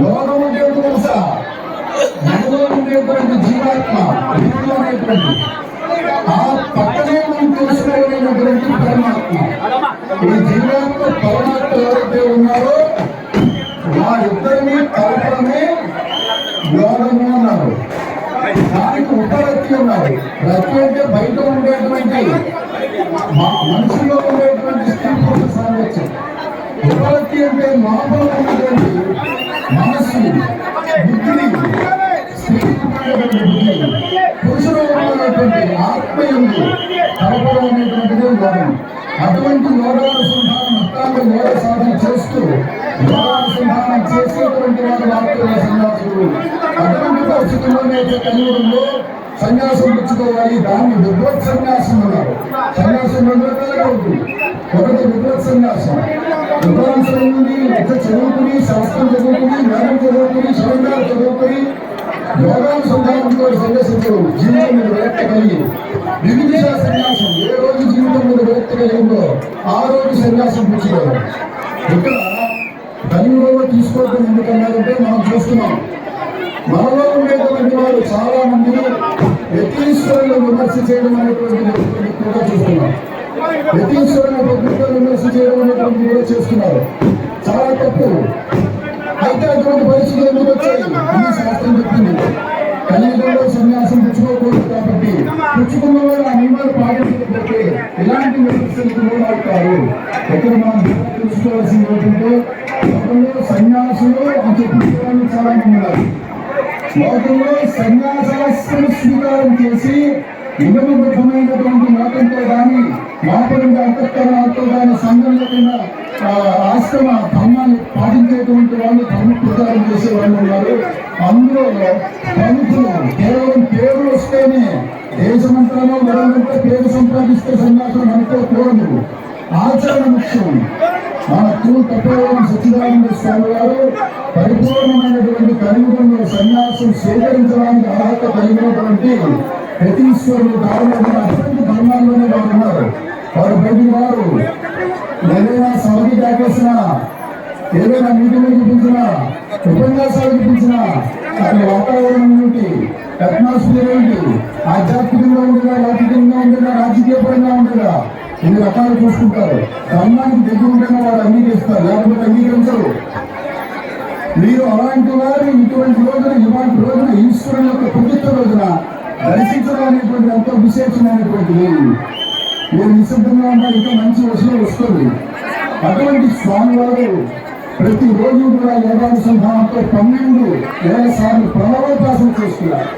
లోకం అంటే ఏంటో తెలుసా? మనలో ఉండేటువంటి జీవాత్మ జీవులు అనేటువంటి ఆ పక్కనే మనం తెలుసుకోగలిగినటువంటి పరమాత్మ. ఈ జీవాత్మ పరమాత్మ ఎవరైతే ఉన్నారో వారిద్దరిని కలపడమే యోగము అన్నారు. దానికి ఉపరక్తి ఉన్నారు. రక్తి అంటే బయట ఉండేటువంటి మనుషుల్లో ఉండేటువంటి స్త్రీ పురుష సామర్థ్యం ఎవరికి అంటే లోపల ఉన్నటువంటి మనస్సు బుద్ధిని స్త్రీ ఉన్నటువంటి ఆత్మ ఎందు కలపడం అనేటువంటిది అటువంటి లోకానుసంధానం అత్తాంగ లోక సాధన చేస్తూ లోకానుసంధానం చేసేటువంటి వారు మాత్రమే సంఘాసులు అటువంటి పరిస్థితుల్లోనే కలియుగంలో సన్యాసం పుచ్చుకోవాలి దాన్ని విద్వత్ సన్యాసం అన్నారు. సన్యాసం రెండు రకాలుగా ఉంటుంది ఒకటి విద్వత్ సన్యాసం. విద్వాంసం ఉంది విద్య చదువుకుని శాస్త్రం చదువుకుని జ్ఞానం చదువుకుని శివంగాలు చదువుకుని యోగానుసంధానంతో సందర్శించడం జీవితం మీద విరక్తి కలిగి. వివిధ సన్యాసం ఏ రోజు జీవితం మీద విరక్తి కలిగిందో ఆ రోజు సన్యాసం పుచ్చుకోవాలి ఇక్కడ కలియుగంలో తీసుకోవడం ఎందుకన్నారంటే మనం చూస్తున్నాం. మనలో ఉండేటువంటి వారు చాలా మంది యతీశ్వరులను విమర్శ చేయడం అనేటువంటి కూడా చూస్తున్నాం యతీశ్వరుల ప్రభుత్వం విమర్శ చేయడం అనేటువంటి కూడా చేస్తున్నారు. చాలా తప్పు. అయితే అటువంటి పరిస్థితులు ఎందుకు వచ్చాయి? అని శాస్త్రం చెప్తుంది కలియుగంలో సన్యాసం పుచ్చుకోకూడదు కాబట్టి పుచ్చుకున్న వారు ఆ నియమాలు పాటించకపోతే ఇలాంటి విమర్శలకు లోనవుతారు? ఇక్కడ మనం తెలుసుకోవాల్సింది ఏంటంటే సన్యాసులు అని చెప్పి చాలా మంది ఉన్నారు. లోకంలో సన్యాసాస్త్రం స్వీకారం చేసి నిగమబద్ధమైనటువంటి మతంతో కానీ మాపరంగా అంతఃకరణతో కానీ సంఘం లేకుండా ఆశ్రమ ధర్మాన్ని పాటించేటువంటి వాళ్ళు ధర్మ ప్రచారం చేసే వాళ్ళు ఉన్నారు. అందులో ప్రముఖులు కేవలం పేరు వస్తేనే దేశమంతలో వరంగంటే పేరు సంపాదిస్తే సన్యాసం అనుకోకూడదు ఆచరణ ముఖ్యం. మన తూరు తప్పవరం సత్యనారాయణ స్వామి గారు పరిపూర్ణమైనటువంటి కలియుగంలో సన్యాసం స్వీకరించడానికి అర్హత కలిగినటువంటి యతీశ్వరులు కారణమైన అటువంటి ధర్మాల్లోనే వారు ఉన్నారు. వారు బయటికి వారు ఏదైనా సభకి కాకేసిన ఏదైనా మీటింగ్ చూపించినా ఉపన్యాసాలు చూపించినా అక్కడ వాతావరణం ఏంటి అట్మాస్ఫియర్ ఏంటి ఆధ్యాత్మికంగా ఉండగా లౌకికంగా ఉండగా రాజకీయపరంగా ఉండగా ఇన్ని రకాలు చూసుకుంటారు? ధర్మానికి దగ్గర వారు అంగీకరిస్తారు లేకపోతే అంగీకరించరు. మీరు అలాంటి వారు ఇటువంటి రోజున ఇలాంటి రోజున ఈశ్వరుని యొక్క పవిత్ర రోజున దర్శించడం అనేటువంటి ఎంతో విశేషమైనటువంటిది. మీరు నిశ్శబ్దంగా ఉంటే ఇంకా మంచి విషయం వస్తుంది. అటువంటి స్వామి వారు ప్రతిరోజు కూడా యోగానుసంధానంతో పన్నెండు వేల సార్లు ప్రణవోపాసన చేస్తున్నారు.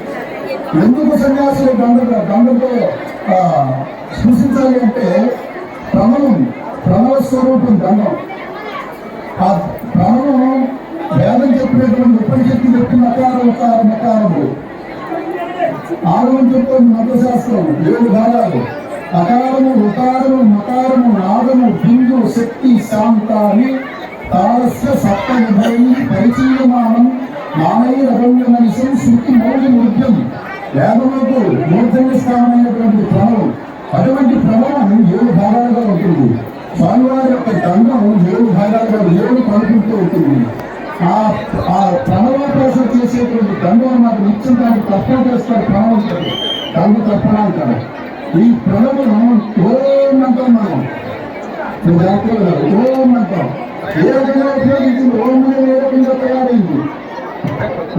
ఎందుకు సన్యాసులు దండగా దండతో ఆ, అంటే ప్రణవం ప్రణవ స్వరూపం దండం ఆ ప్రణవం వేదం చెప్పినటువంటి ఉపనిషత్తు చెప్పిన అకారం ఉకారం అకారము ఆగమం చెప్తుంది మతశాస్త్రం ఏడు భాగాలు. అకారము ఉకారము మకారము నాదము బిందు శక్తి శాంతాన్ని అని తారస్య సప్త విధై పరిచీయమానం నానై రగమ్యమనిసం శృతి మౌలి ముద్యం వేదములకు మూర్ధన్య స్థానమైనటువంటి ప్రణవం అటువంటి ప్రణవం ఏడు భాగాలుగా ఉంటుంది. స్వామివారి యొక్క దండం ఏడు భాగాలుగా ఏడు పలుకుంటూ ఉంటుంది. ఆ ఆ ప్రణవోపాసన చేసేటువంటి దండం నాకు నిత్యం దానికి తప్పన చేస్తారు. ప్రణవం దండ తప్పన అంటారు. ఈ ప్రణవం ఓం అంటాం మనం. జాగ్రత్తగా వినాలి. ఓం అంటాం. ఏ రకంగా ఉపయోగించింది ఓం ఏ రకంగా తయారైంది.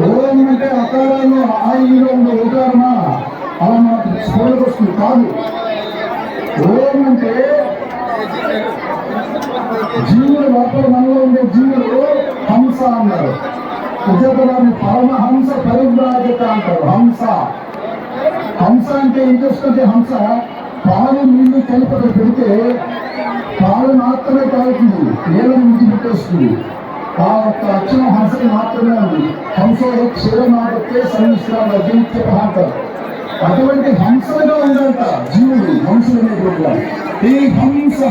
ఓం అంటే అకారాల్లో ఆయిలో ఉండే ఓకారమా అలా మనకు స్ఫోటకు వస్తుంది. కాదు. ఓం అంటే జీవులు లోపల మనలో ఉండే జీవులు హంస అన్నారు. ఉద్యోగాన్ని పరమహంస పరివ్రాజక అంటారు. హంస. హంస అంటే ఏం హంస. పాలు నీళ్ళు కలిపి పెడితే పాలు మాత్రమే తాగుతుంది. నీళ్ళని విడిచిపెట్టేస్తుంది ఆ యొక్క అక్షరం హంసకి మాత్రమే ఉంది. హంస క్షీరమాదతే సమిశ్రాల అజంత్యప అంటారు అటువంటి హంసలుగా ఉందంట జీవుడు హంసులు అనేటువంటి ఈ హంస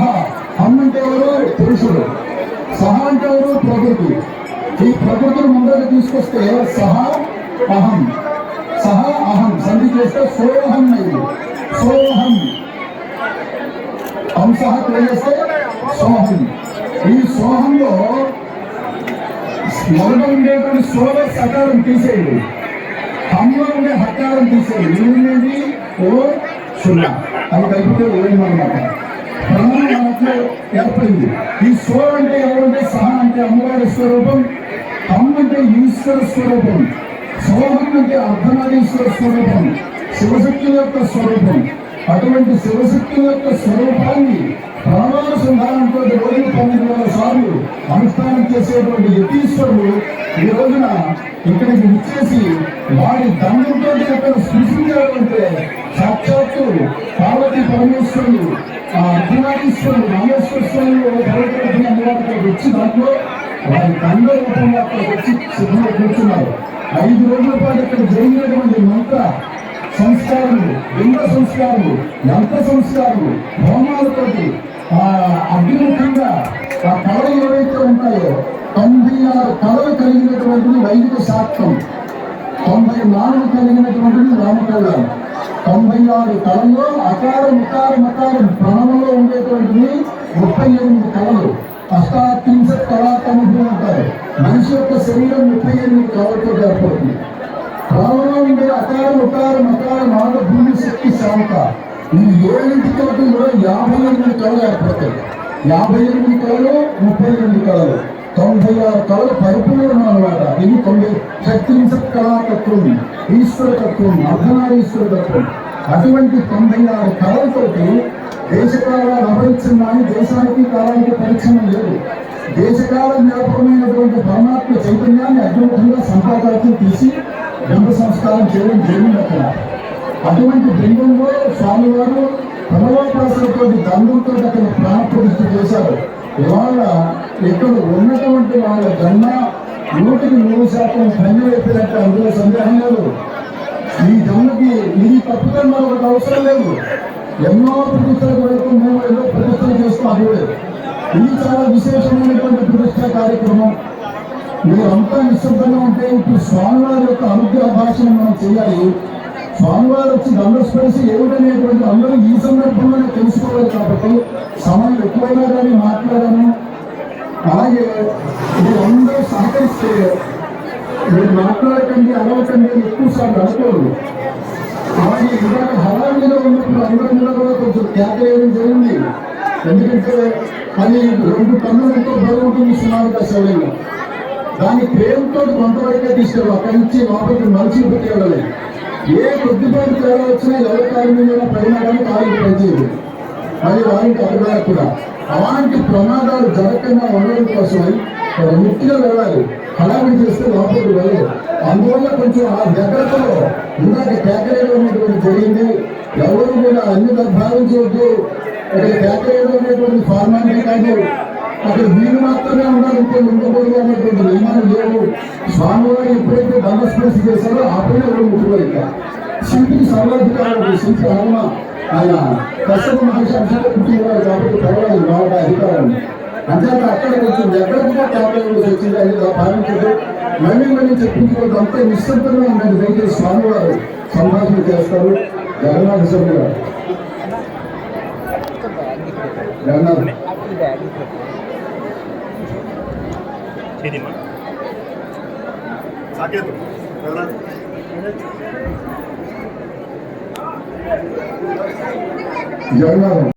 హం అంటే ఎవరు? పురుషుడు. సహ అంటే ఎవరు? ప్రకృతి. ఈ ప్రకృతిని ముందరకు తీసుకొస్తే సహ అహం. సహ అహం. సంధి చేస్తే సోహం అయింది. సోహం. హంస చేస్తే సోహం ఈ సోహంలో మొదట ఉండేటువంటి సోద సకారం తీసేయండి. హమ్లో ఉండే హకారం తీసేయండి. ఏమిటి ఓ సున్నా. అది కలిపితే ఓయమన్నమాట ప్రణవం మనకు ఏర్పడింది. ఈ సో అంటే ఎవరంటే సహ అంటే అమ్మవారి స్వరూపం హమ్ అంటే ఈశ్వర స్వరూపం సోహం అంటే అర్ధనాదీశ్వర స్వరూపం శివశక్తి యొక్క స్వరూపం. అటువంటి శివశక్తి యొక్క స్వరూపాన్ని ప్రణవానుసంధానంతో రోజు పన్నెండు వందల సార్లు అనుష్ఠానం చేసేటువంటి యతీశ్వరుడు ఈ రోజున ఇక్కడికి విచ్చేసి వాడి దండంతో ఇక్కడ సృష్టించాలంటే సాక్షాత్తు పార్వతీ పరమేశ్వరుడు ఆ అర్ధనారీశ్వరుడు రామేశ్వర స్వామిలో భగవద్గీత అందుబాటులోకి వచ్చి దాంట్లో వారి దండ రూపంలో అక్కడికి వచ్చి సిద్ధంగా కూర్చున్నారు. ఐదు రోజుల పాటు ఇక్కడ జరిగినటువంటి మంత్ర సంస్కారము లింగ సంస్కారము యంత్ర సంస్కారము హోమాలతోటి ఆ అభిముఖంగా ఆ కళలు ఏవైతే ఉంటాయో తొంభై ఆరు కళలు కలిగినటువంటిది వైదిక శాస్త్రం. తొంభై నాలుగు కలిగినటువంటిది రామకళ్యాణం. తొంభై ఆరు కళల్లో అకార ముకార మకార ప్రాణంలో ఉండేటువంటిది ముప్పై ఎనిమిది కళలు. అష్టాత్రింశత్ కళాతములు అంటారు మనిషి యొక్క శరీరం ముప్పై ఎనిమిది కళలతో ఏర్పడుతుంది. ప్రాణంలో ఉండే అకారం ఉకారం అకారం ఆడ భూమి శక్తి ఈ ఏడింటి కళకు కూడా యాభై ఎనిమిది కళలు ఏర్పడతాయి. యాభై ఎనిమిది కళలు ముప్పై ఎనిమిది కళలు. తొంభై ఆరు కళలు పరిపూర్ణం అనమాట ఇది తొంభై శక్తింశత్ కళాతత్వం ఈశ్వర తత్వం అర్ధనారీశ్వర తత్వం. అటువంటి తొంభై ఆరు కళలతోటి దేశకాలాలు అభరించిందని దేశానికి కాలానికి పరిచయం లేదు. దేశకాల జ్ఞాపకమైనటువంటి పరమాత్మ చైతన్యాన్ని అద్భుతంగా సంపాదార్థం తీసి బ్రహ్మ సంస్కారం చేయడం జరిగింది అక్కడ అటువంటి బృందంలో స్వామివారు ప్రణవోపాసనతో దండంతో అక్కడ ప్రాణప్రతిష్ఠ చేశారు. ఇవాళ ఇక్కడ ఉన్నటువంటి వాళ్ళ జన్మ నూటికి నూరు శాతం ధన్యమైపోయినట్టు అందులో సందేహం లేదు. ఈ జన్మకి ఇది తప్పితే మరొకటి అవసరం లేదు. ఎన్నో ప్రతిష్టల కొరకు మేము ఏదో ప్రతిష్టలు చేస్తూ అవ్వలేదు ఇది చాలా విశేషమైనటువంటి ప్రతిష్ట కార్యక్రమం మీరంతా నిశ్శబ్దంగా ఉంటే ఇప్పుడు స్వామివారి యొక్క అనుగ్రహ భాషను మనం చేయాలి. స్వామివారు వచ్చి దండస్పరిచి ఏమిటనేటువంటి అందరూ ఈ సందర్భంలోనే తెలుసుకోవాలి కాబట్టి సమయం ఎక్కువైనా కానీ మాట్లాడాను అలాగే మీరందరూ సహకరిస్తే మీరు మాట్లాడకండి అలవకండి ఎక్కువసార్లు అనుకోరు. అలాగే ఇవాళ హడావిడిలో ఉన్నప్పుడు అందరి కూడా కొంచెం త్యాగ వేయడం జరిగింది. ఎందుకంటే అది రెండు టన్నులు ఎంతో బరువు ఉంటుంది సుమారుగా శివలింగం దాన్ని ప్రేమతో కొంతవరకే తీసుకెళ్ళాలి. అక్కడి నుంచి లోపలికి మనుషులు పెట్టేవాళ్ళని ఏ కొద్దిపాటి తేడా వచ్చినా ఎవరి కాలం మీద పడినా కానీ కాలికి పనిచేయదు అది వారికి అభిప్రాయం కూడా. అలాంటి ప్రమాదాలు జరగకుండా ఉండడం కోసమై ముట్టిగా వెళ్ళాలి. హడావిడి చేస్తే లోపలికి వెళ్ళదు అందువల్ల కొంచెం ఆ జాగ్రత్తలో ఉన్నటువంటి ఎవరు కూడా అన్ని భావించవద్దు ఇక్కడ కేకరేలో ఉన్నటువంటి ఫార్మాలిటీ కాదు. అక్కడ వీళ్ళు మాత్రమే ఉండాలి ఇంకో ఉండకూడదు అనేటువంటి నియమాలు లేవు. స్వామివారు ఎప్పుడైతే దండస్పర్శ చేశారో అప్పుడే ఎవరు ముట్టుకోలేక శిల్పికి సర్వాధికారం శిల్పి హనుమ ఆయన కశ్యప మహర్షి అంశాలు పుట్టినవారు కాబట్టి పర్వాలేదు వాళ్ళ అధికారం అంతేత అక్కడ కొంచెం కూడా క్యాబినెట్ వచ్చింది అది భావించదు మళ్ళీ మళ్ళీ చెప్పించుకోవద్దు అంతే నిశ్శబ్దంగా ఉన్నది దయచేసి స్వామివారు సంభాషణ చేస్తారు. జగన్నాథ స్వామి గారు జగన్నాథ్